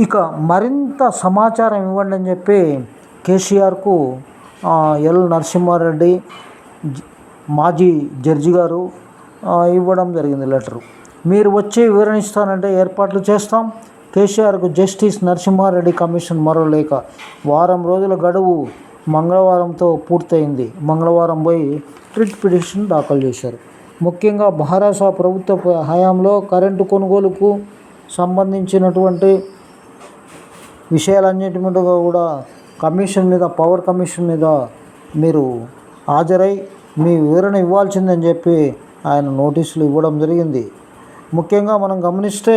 ఇక మరింత సమాచారం ఇవ్వండి అని చెప్పి కేసీఆర్కు ఎల్ నరసింహారెడ్డి జ- మాజీ జడ్జి గారు ఇవ్వడం జరిగింది లెటరు. మీరు వచ్చి వివరణ ఇస్తానంటే ఏర్పాట్లు చేస్తాం. కేసీఆర్కు జస్టిస్ నరసింహారెడ్డి కమిషన్ మరో లేఖ వారం రోజుల గడువు మంగళవారంతో పూర్తయింది. మంగళవారం పోయి రిట్ పిటిషన్ దాఖలు చేశారు. ముఖ్యంగా మహారాష్ట్ర ప్రభుత్వ హయాంలో కరెంటు కొనుగోలుకు సంబంధించినటువంటి విషయాలన్నిటి మీద కూడా కమిషన్ మీద పవర్ కమిషన్ మీద మీరు హాజరై మీ వివరణ ఇవ్వాల్సిందని చెప్పి ఆయన నోటీసులు ఇవ్వడం జరిగింది. ముఖ్యంగా మనం గమనిస్తే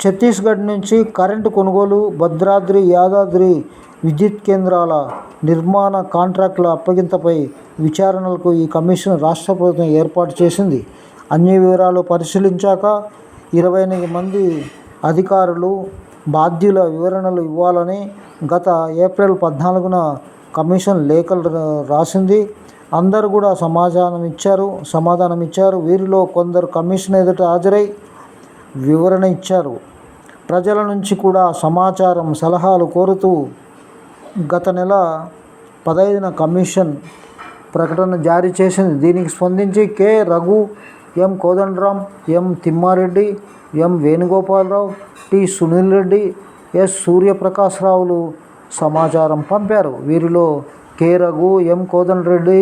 ఛత్తీస్గఢ్ నుంచి కరెంటు కొనుగోలు భద్రాద్రి యాదాద్రి విద్యుత్ కేంద్రాల నిర్మాణ కాంట్రాక్టుల అప్పగింతపై విచారణలకు ఈ కమిషన్ రాష్ట్ర ప్రభుత్వం ఏర్పాటు చేసింది. అన్ని వివరాలు పరిశీలించాక ఇరవై ఎనిమిది మంది అధికారులు బాధ్యుల వివరణలు ఇవ్వాలని గత ఏప్రిల్ పద్నాలుగున కమిషన్ లేఖలు రాసింది. అందరూ కూడా సమాధానం ఇచ్చారు సమాధానం ఇచ్చారు. వీరిలో కొందరు కమిషన్ ఎదుట హాజరై వివరణ ఇచ్చారు. ప్రజల నుంచి కూడా సమాచారం సలహాలు కోరుతూ గత నెల పదహైదున కమిషన్ ప్రకటన జారీ చేసింది. దీనికి స్పందించి K. Raghu M Kodandaram M Thimmareddy M Venugopala Rao T Sunil Reddy S సూర్యప్రకాశ్రావులు సమాచారం పంపారు. వీరిలో కె రఘు ఎం కోదండరెడ్డి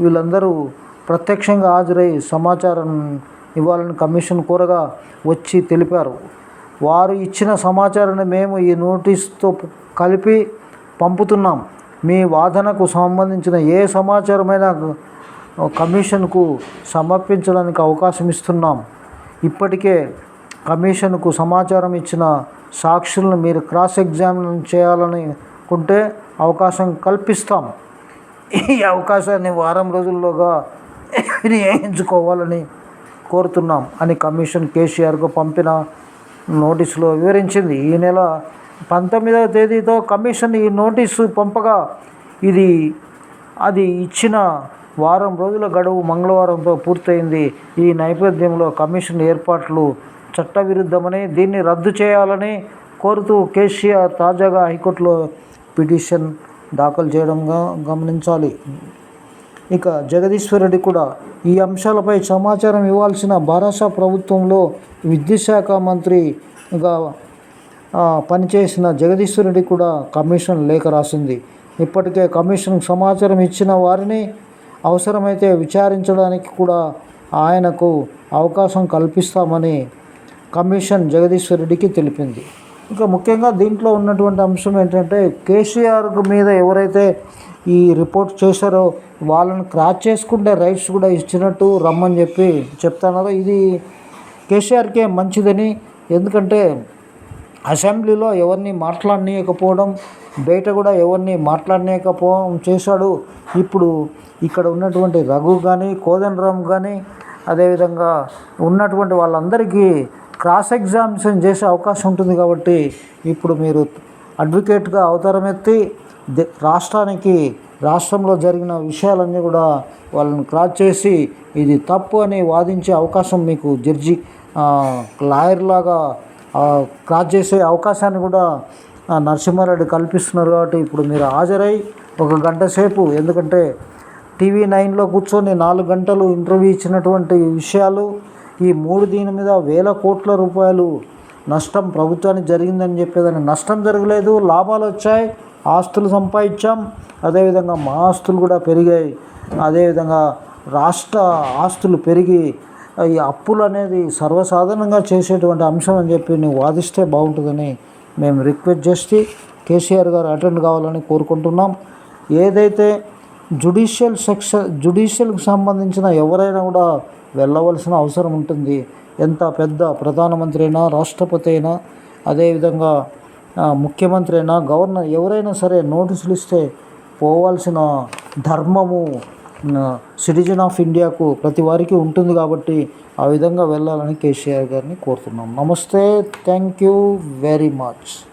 వీళ్ళందరూ ప్రత్యక్షంగా హాజరై సమాచారం ఇవ్వాలని కమిషన్ కోరగా వచ్చి తెలిపారు. వారు ఇచ్చిన సమాచారాన్ని మేము ఈ నోటీస్తో కలిపి పంపుతున్నాం. మీ వాదనకు సంబంధించిన ఏ సమాచారమైనా కమిషన్కు సమర్పించడానికి అవకాశం ఇస్తున్నాం. ఇప్పటికే కమిషన్కు సమాచారం ఇచ్చిన సాక్షులను మీరు క్రాస్ ఎగ్జామిన్ చేయాలని కుంటే అవకాశం కల్పిస్తాం. ఈ అవకాశాన్ని వారం రోజుల్లోగా వినియోగించుకోవాలని కోరుతున్నాం అని కమిషన్ కేసీఆర్కు పంపిన నోటీసులో వివరించింది. ఈ నెల పంతొమ్మిదవ తేదీతో కమిషన్ ఈ నోటీసు పంపగా ఇది అది ఇచ్చిన వారం రోజుల గడువు మంగళవారంతో పూర్తయింది. ఈ నేపథ్యంలో కమిషన్ ఏర్పాట్లు చట్టవిరుద్ధమని దీన్ని రద్దు చేయాలని కోరుతూ కేసీఆర్ తాజాగా హైకోర్టులో పిటిషన్ దాఖలు చేయడంగా గమనించాలి. ఇక జగదీశ్వరరెడ్డి కూడా ఈ అంశాలపై సమాచారం ఇవ్వాల్సిన భారత ప్రభుత్వంలో విద్యాశాఖ మంత్రిగా పనిచేసిన జగదీశ్వరరెడ్డి కూడా కమిషన్ లేఖ రాసింది. ఇప్పటికే కమిషన్ సమాచారం ఇచ్చిన వారిని అవసరమైతే విచారించడానికి కూడా ఆయనకు అవకాశం కల్పిస్తామని కమిషన్ జగదీశ్వర్ రెడ్డికి తెలిపింది. ఇంకా ముఖ్యంగా దీంట్లో ఉన్నటువంటి అంశం ఏంటంటే కేసీఆర్ మీద ఎవరైతే ఈ రిపోర్ట్ చేశారో వాళ్ళని క్రాచ్ చేసుకుంటే రైట్స్ కూడా ఇచ్చినట్టు రమ్మని చెప్పి చెప్తున్నారు ఇది కేసీఆర్కే మంచిదని ఎందుకంటే అసెంబ్లీలో ఎవరిని మాట్లాడనీయకపోవడం బయట కూడా ఎవరిని మాట్లాడనీయకపోవడం చేశాడు. ఇప్పుడు ఇక్కడ ఉన్నటువంటి రఘు కానీ కోదండరామ్ కానీ అదేవిధంగా ఉన్నటువంటి వాళ్ళందరికీ క్రాస్ ఎగ్జామినేషన్ చేసే అవకాశం ఉంటుంది కాబట్టి ఇప్పుడు మీరు అడ్వకేట్గా అవతారం ఎత్తి రాష్ట్రానికి రాష్ట్రంలో జరిగిన విషయాలన్నీ కూడా వాళ్ళని క్రాస్ చేసి ఇది తప్పు అని వాదించే అవకాశం మీకు జడ్జి లాయర్ లాగా క్రాస్ చేసే అవకాశాన్ని కూడా నరసింహారెడ్డి కల్పిస్తున్నారు కాబట్టి ఇప్పుడు మీరు హాజరై ఒక గంట సేపు ఎందుకంటే టీవీ నైన్లో కూర్చొని నాలుగు గంటలు ఇంటర్వ్యూ ఇచ్చినటువంటి విషయాలు ఈ మూడు దీని మీద వేల కోట్ల రూపాయలు నష్టం ప్రభుత్వానికి జరిగిందని చెప్పేదాన్ని నష్టం జరగలేదు లాభాలు వచ్చాయి ఆస్తులు సంపాదించాం అదేవిధంగా మా ఆస్తులు కూడా పెరిగాయి అదేవిధంగా రాష్ట్ర ఆస్తులు పెరిగి ఈ అప్పులు అనేది సర్వసాధారణంగా చేసేటువంటి అంశం అని చెప్పి నువ్వు వాదిస్తే బాగుంటుందని మేము రిక్వెస్ట్ చేస్తే కేసీఆర్ గారు అటెండ్ కావాలని కోరుకుంటున్నాం. ఏదైతే జుడిషియల్ సెక్షన్ జుడిషియల్కి సంబంధించిన ఎవరైనా కూడా వెళ్ళవలసిన అవసరం ఉంటుంది. ఎంత పెద్ద ప్రధానమంత్రి అయినా రాష్ట్రపతి అయినా అదేవిధంగా ముఖ్యమంత్రి అయినా గవర్నర్ ఎవరైనా సరే నోటీసులు ఇస్తే పోవాల్సిన ధర్మము సిటిజన్ ఆఫ్ ఇండియాకు ప్రతి వారికి ఉంటుంది కాబట్టి ఆ విధంగా వెళ్ళాలని కేసీఆర్ గారిని కోరుతున్నాం. నమస్తే థ్యాంక్ యూ వెరీ మచ్.